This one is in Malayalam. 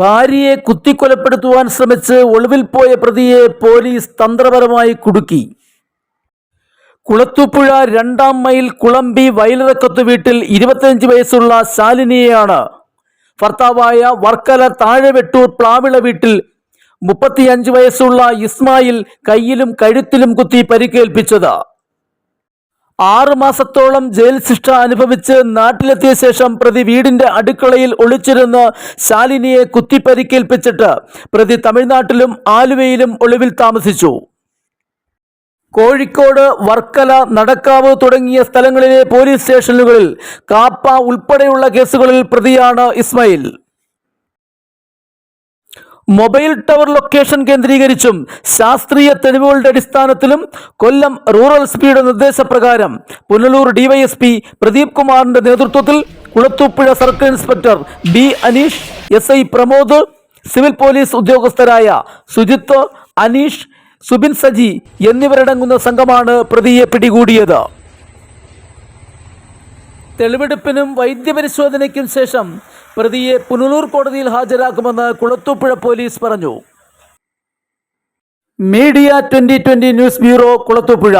ഭാര്യയെ കുത്തിക്കൊലപ്പെടുത്തുവാൻ ശ്രമിച്ച് ഒളിവിൽ പോയ പ്രതിയെ പോലീസ് തന്ത്രപരമായി കുടുക്കി. കുളത്തുപുഴ രണ്ടാം മൈൽ കുളമ്പി വയലിറക്കത്ത് വീട്ടിൽ ഇരുപത്തിയഞ്ച് വയസ്സുള്ള ശാലിനിയെയാണ് ഭർത്താവായ വർക്കല താഴെവെട്ടൂർ പ്ലാവിള വീട്ടിൽ മുപ്പത്തിയഞ്ച് വയസ്സുള്ള ഇസ്മായിൽ കയ്യിലും കഴുത്തിലും കുത്തി പരിക്കേൽപ്പിച്ചത്. ആറു മാസത്തോളം ജയിൽ ശിക്ഷ അനുഭവിച്ച് നാട്ടിലെത്തിയ ശേഷം പ്രതി വീടിന്റെ അടുക്കളയിൽ ഒളിച്ചിരുന്ന് ശാലിനിയെ കുത്തിപ്പരിക്കേൽപ്പിച്ചിട്ട് പ്രതി തമിഴ്നാട്ടിലും ആലുവയിലും ഒളിവിൽ താമസിച്ചു. കോഴിക്കോട് വർക്കല നടക്കാവ് തുടങ്ങിയ സ്ഥലങ്ങളിലെ പോലീസ് സ്റ്റേഷനുകളിൽ കാപ്പ ഉൾപ്പെടെയുള്ള കേസുകളിൽ പ്രതിയാണ് ഇസ്മായിൽ. മൊബൈൽ ടവർ ലൊക്കേഷൻ കേന്ദ്രീകരിച്ചും ശാസ്ത്രീയ തെളിവുകളുടെ അടിസ്ഥാനത്തിലും കൊല്ലം റൂറൽ എസ്പിയുടെ നിർദ്ദേശപ്രകാരം പുനലൂർ ഡിവൈഎസ്പി പ്രദീപ് കുമാറിന്റെ നേതൃത്വത്തിൽ Kulathupuzha circle inspector B Aneesh S I Pramod civil police ഉദ്യോഗസ്ഥരായ Sujith Aneesh Subin Saji എന്നിവരടങ്ങുന്ന സംഘമാണ് പ്രതിയെ പിടികൂടിയത്. തെളിവെടുപ്പിനും വൈദ്യപരിശോധനയ്ക്കും ശേഷം പ്രതിയെ പുനലൂർ കോടതിയിൽ ഹാജരാക്കുമെന്ന് കുളത്തൂപ്പുഴ പോലീസ് പറഞ്ഞു. Media twenty news bureau Kulathupuzha.